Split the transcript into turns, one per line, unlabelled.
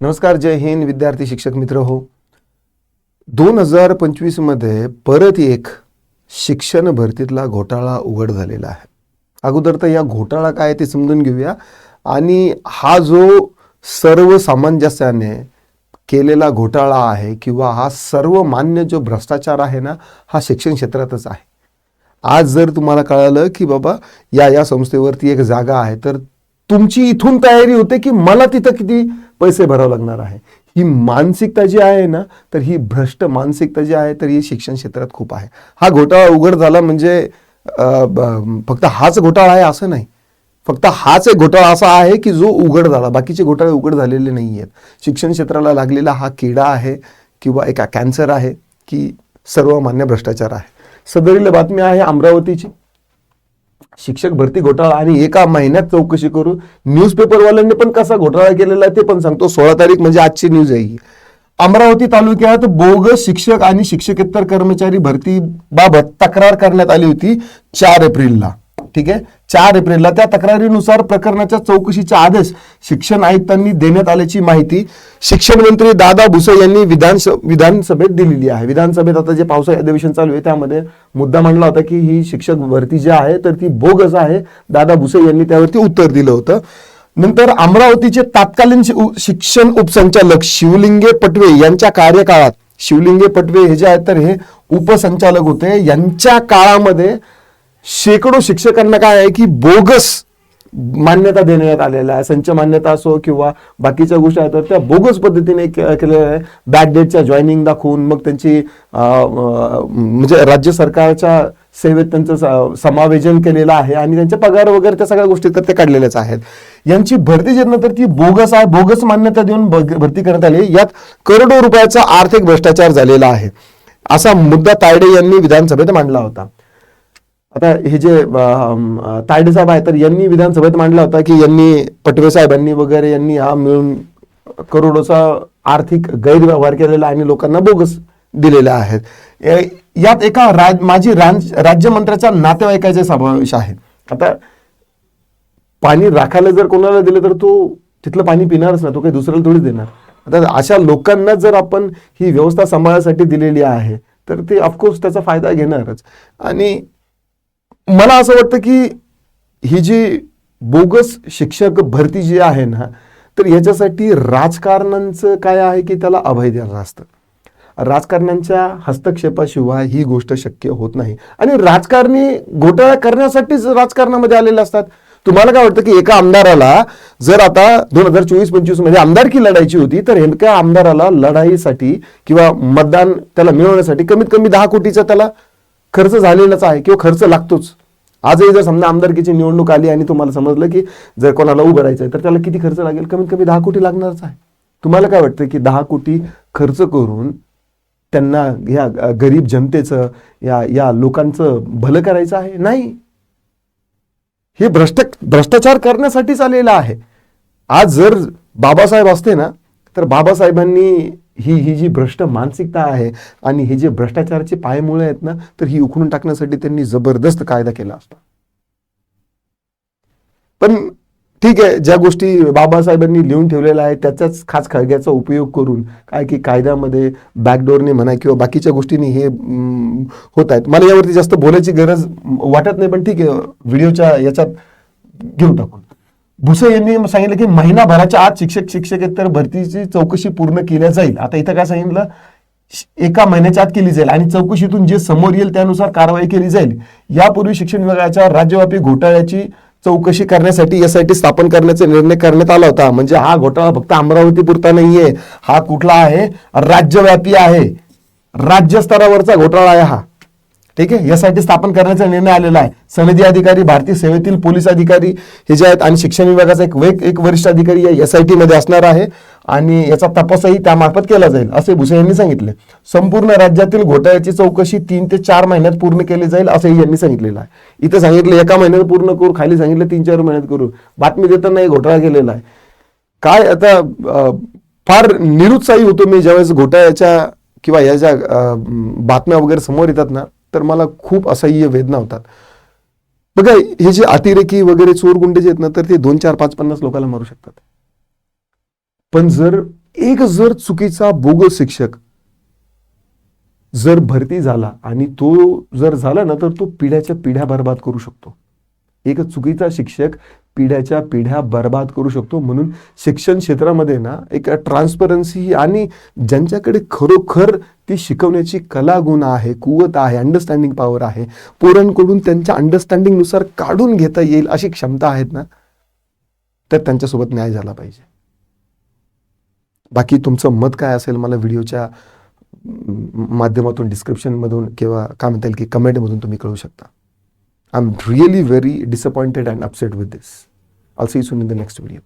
नमस्कार जय हिंद विद्यार्थी शिक्षक मित्र हो. दोन हजार पंचवीसमध्ये परत एक शिक्षण भरतीतला घोटाळा उघड झालेला आहे. अगोदर तर या घोटाळा काय आहे ते समजून घेऊया. आणि हा जो सर्व सामंजस्याने केलेला घोटाळा आहे किंवा हा सर्वमान्य जो भ्रष्टाचार आहे ना हा शिक्षण क्षेत्रातच आहे. आज जर तुम्हाला कळालं की बाबा या या संस्थेवरती एक जागा आहे तर तुमची इथून तयारी होते की मला तिथं किती पैसे भरावं लागणार आहे. ही मानसिकता जी आहे ना तर ही भ्रष्ट मानसिकता जी आहे तर ही शिक्षण क्षेत्रात खूप आहे. हा घोटाळा उघड झाला म्हणजे फक्त हाच घोटाळा आहे असं नाही. फक्त हाच एक घोटाळा असा आहे की जो उघड झाला. बाकीचे घोटाळे उघड झालेले नाही आहेत शिक्षण क्षेत्राला लागलेला हा किडा आहे किंवा एक कॅन्सर आहे की सर्वमान्य भ्रष्टाचार आहे. सदरील बातमी आहे अमरावतीची. शिक्षक भरती घोटाळा आणि एका महिन्यात चौकशी करू न्यूजपेपरवाल्यांनी पण कसा घोटाळा केलेला आहे ते पण सांगतो सोळा तारीख म्हणजे आजची न्यूज आहे ही. अमरावती तालुक्यात बोगस शिक्षक आणि शिक्षकेतर कर्मचारी भरती बाबत तक्रार करण्यात आली होती चार एप्रिलला ठीक आहे? चार एप्रिलला त्या तक्रारीनुसार प्रकरणाच्या चौकशीचा आदेश शिक्षण आयुक्तांनी देण्यात आल्याची माहिती शिक्षण मंत्री दादा भुसे यांनी विधान विधानसभेत दिलेली आहे. विधानसभेत आता जे पावसाळी अधिवेशन चालू आहे त्यामध्ये मुद्दा मांडला होता की ही शिक्षक भरती जी आहे तर ती बोगस आहे. दादा भुसे यांनी त्यावरती उत्तर दिलं होतं. नंतर अमरावतीचे तत्कालीन शिक्षण उपसंचालक शिवलिंगे पटवे यांच्या कार्यकाळात शिवलिंगे पटवे हे जे आहेत तर हे उपसंचालक होते. यांच्या काळामध्ये शेकडो शिक्षकांना काय आहे की बोगस मान्यता देण्यात आलेल्या आहे. संच मान्यता असो किंवा बाकीच्या गोष्टी आहेत तर त्या बोगस पद्धतीने केलेल्या आहे. बॅकडेटच्या जॉईनिंग दाखवून मग त्यांची म्हणजे राज्य सरकारच्या सेवेत त्यांचं समावेजन समावेशन केलेलं आहे आणि त्यांचे पगार वगैरे त्या सगळ्या गोष्टी तर ते काढलेल्याच आहेत. यांची भरती जी तर ती बोगस आहे. बोगस मान्यता देऊन भरती करण्यात आली यात करोडो रुपयाचा आर्थिक भ्रष्टाचार झालेला आहे. असा मुद्दा तायडे यांनी विधानसभेत मांडला होता. आता हे जे अं, आहे तायडे साहेब तर यांनी विधानसभेत मांडला होता की यांनी पटवे साहेबांनी वगैरे यांनी हा मिळून करोडोचा आर्थिक गैरव्यवहार केलेला आहे आणि लोकांना बोगस दिलेला आहे. यात एका राज माजी राज राज्यमंत्र्याचा नातेवाईकाचा समावेश आहे. आता पाणी राखायला जर कोणाला दिलं तर तो तिथलं पाणी पिणारच ना तो काही दुसऱ्याला थोडीच देणार. आता अशा लोकांना जर आपण ही व्यवस्था सांभाळण्यासाठी दिलेली आहे तर ते ऑफकोर्स त्याचा फायदा घेणारच. आणि मला असं वाटतं की ही जी बोगस शिक्षक भरती जी आहे ना तर याच्यासाठी राजकारणांचं काय आहे की त्याला अभय द्यायला असतं? राजकारण्यांच्या हस्तक्षेपाशिवाय ही गोष्ट शक्य होत नाही. आणि राजकारणी घोटाळा करण्यासाठीच राजकारणामध्ये आलेले असतात. तुम्हाला काय वाटतं की एका आमदाराला जर आता दोन हजार चोवीस पंचवीसमध्ये आमदारकी लढायची होती तर एका आमदाराला लढाईसाठी किंवा मतदान त्याला मिळवण्यासाठी कमीत कमी दहा कोटीचा त्याला खर्च झालेलाच आहे किंवा खर्च लागतोच. आजही जर समजा आमदारकीची निवडणूक आली आणि तुम्हाला समजलं की जर कोणाला उभं राहायचं आहे तर त्याला किती खर्च लागेल? कमीत कमी दहा कोटी लागणारच आहे. तुम्हाला काय वाटतं की दहा कोटी खर्च करून त्यांना या गरीब जनतेचं या या लोकांचं भलं करायचं आहे? नाही. हे भ्रष्ट भ्रष्टाचार करण्यासाठीच आलेलं आहे. आज जर बाबासाहेब असते ना तर बाबासाहेबांनी ही ही जी भ्रष्ट मानसिकता आहे आणि हे जे भ्रष्टाचाराचे पायमुळे आहेत ना तर ही उखडून टाकण्यासाठी त्यांनी जबरदस्त कायदा केला असता. पण ठीक आहे ज्या गोष्टी बाबासाहेबांनी लिहून ठेवलेल्या आहेत त्याचाच खास खळग्याचा उपयोग करून काय की कायद्यामध्ये बॅकडोरने म्हणा किंवा बाकीच्या गोष्टींनी हे होत आहेत. मला यावरती जास्त बोलायची गरज वाटत नाही पण ठीक आहे व्हिडिओच्या याच्यात घेऊन टाकून. भुसे यांनी सांगितलं की महिनाभराच्या आत शिक्षक शिक्षकेतर भरतीची चौकशी पूर्ण केल्या जाईल. आता इथं काय सांगितलं? एका महिन्याच्या आत केली जाईल आणि चौकशीतून जे समोर येईल त्यानुसार कारवाई केली जाईल. यापूर्वी शिक्षण विभागाच्या राज्यव्यापी घोटाळ्याची चौकशी करण्यासाठी एसआयटी स्थापन करण्याचा निर्णय करण्यात आला होता. म्हणजे हा घोटाळा फक्त अमरावती पुरता नाहीये. हा कुठला आहे? राज्यव्यापी आहे. राज्य स्तरावरचा घोटाळा आहे हा. ठीक आहे? यासाठी स्थापन करण्याचा निर्णय आलेला आहे. सनदी अधिकारी भारतीय सेवेतील पोलीस अधिकारी हे जे आहेत आणि शिक्षण विभागाचा एक वेग एक वरिष्ठ अधिकारी या एस आय टी मध्ये असणार आहे. आणि याचा तपासही त्यामार्फत केला जाईल असे भुसे यांनी सांगितले. संपूर्ण राज्यातील घोटाळ्याची चौकशी तीन ते चार महिन्यात पूर्ण केली जाईल असंही यांनी सांगितलेलं आहे. इथं सांगितलं एका महिन्यात पूर्ण करू खाली सांगितलं तीन चार महिन्यात करू. बातमी देताना हे घोटाळा केलेला आहे. काय आता फार निरुत्साही होतो मी ज्यावेळेस घोटाळ्याच्या किंवा या ज्या बातम्या वगैरे समोर येतात ना तर मला खूप असह्य वेदना होतात. बघा हे जे अतिरेकी वगैरे चोर गुंडे जे आहेत ना तर ते दोन चार पाच पन्नास लोकांना मारू शकतात. पण जर एक जर चुकीचा बोगस शिक्षक जर भरती झाला आणि तो जर झाला ना तर तो पिढ्याच्या पिढ्या बर्बाद करू शकतो. एक चुकीचा शिक्षक पिढ्याच्या पिढ्या बर्बाद करू शकतो. म्हणून शिक्षण क्षेत्रामध्ये ना एक ट्रान्सपरन्सी आणि ज्यांच्याकडे खरोखर ती शिकवण्याची कला गुण आहे कुवत आहे अंडरस्टँडिंग पॉवर आहे पोरांकडून त्यांच्या अंडरस्टँडिंगनुसार काढून घेता येईल अशी क्षमता आहेत ना तर त्यांच्यासोबत न्याय झाला पाहिजे. बाकी तुमचं मत काय असेल मला व्हिडिओच्या माध्यमातून डिस्क्रिप्शनमधून किंवा काय म्हणता येईल की कमेंटमधून तुम्ही कळू शकता. I'm really very disappointed and upset with this. I'll see you soon in the next video.